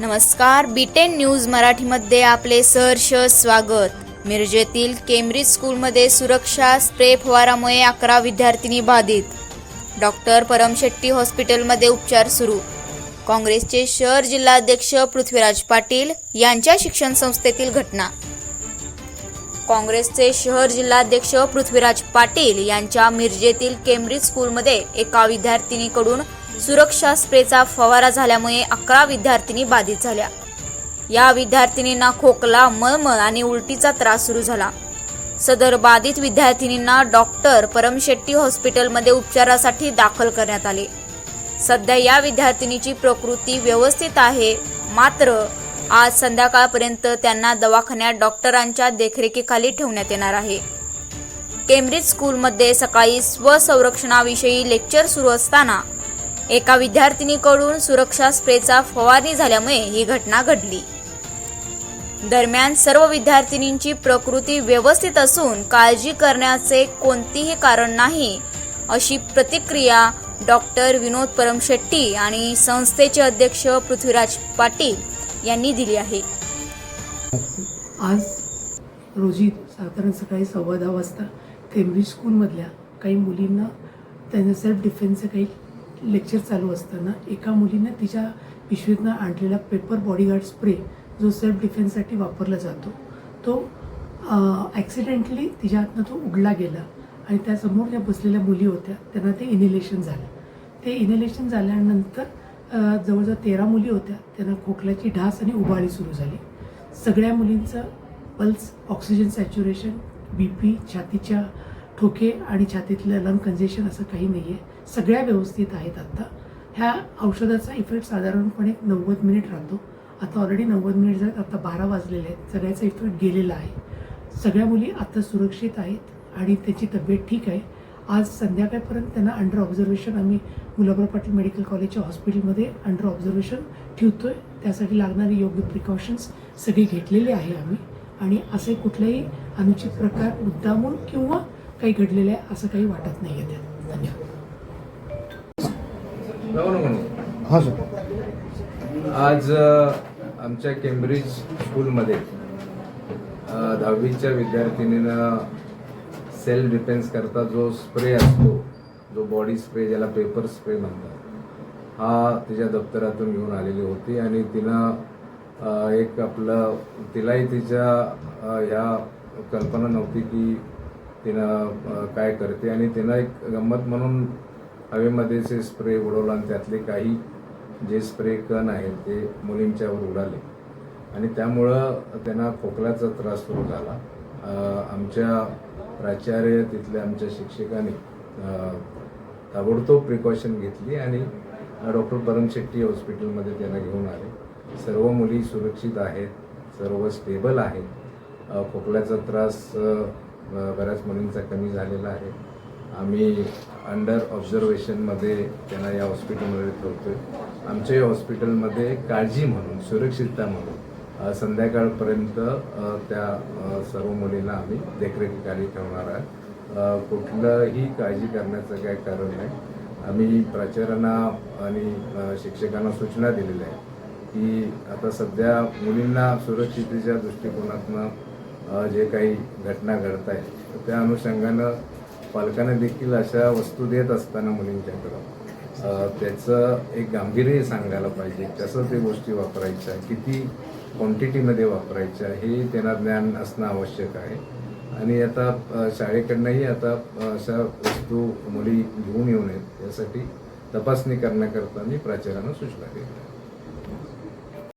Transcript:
नमस्कार beaten news मराठीमध्ये आपले सहर्ष स्वागत. मिरजेतील केम्ब्रिज स्कूलमध्ये सुरक्षा स्प्रे फवारामुळे अकरा विद्यार्थिनी बाधित. डॉक्टर परमशेट्टी हॉस्पिटलमध्ये उपचार सुरू. काँग्रेसचे शहर जिल्हाध्यक्ष पृथ्वीराज पाटील यांच्या शिक्षण संस्थेतील घटना. काँग्रेसचे शहर जिल्हाध्यक्ष पृथ्वीराज पाटील यांच्या मिरजेतील केम्ब्रिज स्कूलमध्ये एका विद्यार्थिनीकडून सुरक्षा स्प्रेचा फवारा झाल्यामुळे अकरा विद्यार्थिनी बाधित झाल्या. या विद्यार्थिनींना खोकला मळमळ आणि उलटीचा त्रास सुरू झाला. सदर बाधित विद्यार्थिनींना डॉक्टर परमशेट्टी हॉस्पिटलमध्ये उपचारासाठी दाखल करण्यात आले. सध्या या विद्यार्थिनीची प्रकृती व्यवस्थित आहे मात्र आज संध्याकाळपर्यंत त्यांना दवाखान्यात डॉक्टरांच्या देखरेखीखाली ठेवण्यात येणार आहे. केम्ब्रिज स्कूलमध्ये सकाळी स्वसंरक्षणाविषयी लेक्चर सुरू असताना एका विद्यार्थिनीकडून सुरक्षा स्प्रेचा फवारणी झाल्यामुळे ही घटना घडली. दरम्यान सर्व विद्यार्थिनींची प्रकृती व्यवस्थित असून काळजी करण्याचे कोणतीही कारण नाही अशी प्रतिक्रिया डॉक्टर विनोद परमशेट्टी आणि संस्थेचे अध्यक्ष पृथ्वीराज पाटील यांनी दिली आहे. आज रोजी साधारण सकाळी सव्वा दहा वाजता केम्ब्रिज स्कूलमधल्या काही मुलींना त्यांना सेल्फ डिफेन्सचे काही लेक्चर चालू असताना एका मुलीनं तिच्या पिशवीतनं आणलेला पेपर बॉडीगार्ड स्प्रे जो सेल्फ डिफेन्ससाठी वापरला जातो तो ॲक्सिडेंटली तिच्या हातनं तो उडला गेला आणि त्यासमोर ज्या बसलेल्या मुली होत्या त्यांना ते इनिलेशन झालं. ते इनिलेशन झाल्यानंतर जवळजवळ तेरा मुली होत्या त्यांना खोकल्याची ढास आणि उबाळी सुरू झाली. सगळ्या मुलींचं pulse oxygen saturation B P छातीच्या ठोके आणि छातीतलं लंग कंजेशन असं काही नाही आहे सगळ्या व्यवस्थित आहेत आत्ता ह्या औषधाचा इफेक्ट साधारणपणे एक नव्वद मिनिट राहतो. आता ऑलरेडी नव्वद मिनिट झालेत आता बारा वाजलेले आहेत. सगळ्याचा इफेक्ट गेलेला आहे. सगळ्या मुली आता सुरक्षित आहेत आणि त्याची तब्येत ठीक आहे. आज संध्याकाळपर्यंत त्यांना अंडर ऑब्झर्वेशन आम्ही गुलाबराव पाटील मेडिकल कॉलेजच्या हॉस्पिटलमध्ये अंडर ऑब्झर्वेशन ठेवतो आहे त्यासाठी लागणारी योग्य प्रिकॉशन्स सगळी घेतलेली आहे आम्ही. आणि असे कुठलेही अनुचित प्रकार मुद्दामून किंवा काही घडलेले आहे असं काही वाटत नाही आहे त्यात. धन्यवाद. हां सर. आज आमच्या केम्ब्रिज स्कूलमध्ये दहावीच्या विद्यार्थिनीनं सेल्फ डिफेन्स करता जो स्प्रे असतो जो बॉडी स्प्रे ज्याला पेपर स्प्रे म्हणतात हा तिच्या दप्तरातून घेऊन आलेली होती आणि तिनं एक आपलं तिलाही तिच्या ह्या कल्पना नव्हती की तिनं काय करते आणि तिनं एक गंमत म्हणून हवेमध्ये जे स्प्रे उडवला आणि त्यातले काही जे स्प्रे कण आहेत ते मुलींच्यावर उडाले. आणि त्यामुळं त्यांना खोकल्याचा त्रास सुरू झाला. आमच्या प्राचार्य तिथल्या आमच्या शिक्षकाने ताबडतोब प्रिकॉशन घेतली आणि डॉक्टर परमशेट्टी हॉस्पिटलमध्ये त्यांना घेऊन आले. सर्व मुली सुरक्षित आहेत सर्व स्टेबल आहेत. खोकल्याचा त्रास बऱ्याच मुलींचा कमी झालेला आहे. आम्ही अंडर ऑब्झर्वेशनमध्ये त्यांना या हॉस्पिटलमध्ये ठेवतोय. आमच्या या हॉस्पिटलमध्ये काळजी म्हणून सुरक्षितता म्हणून संध्याकाळपर्यंत त्या सर्व मुलींना आम्ही देखरेखीखाली ठेवणार आहे कुठलंही काळजी करण्याचं काही कारण नाही. आम्ही प्राचार्यांना आणि शिक्षकांना सूचना दिलेल्या आहेत की आता सध्या मुलींना सुरक्षितेच्या दृष्टिकोनातनं जे काही घटना घडत आहेत त्या अनुषंगानं पालकांना देखील अशा वस्तू देत असताना मुलींच्याकडं त्याचं एक गांभीर्य सांगायला पाहिजे कसं ते गोष्टी वापरायच्या किती क्वांटिटीमध्ये वापरायच्या हे त्यांना ज्ञान असणं आवश्यक आहे. आणि आता शाळेकडनंही आता अशा वस्तू मुली घेऊन येऊ नयेत यासाठी तपासणी करण्याकरता मी प्राचार्यांना सूचना केली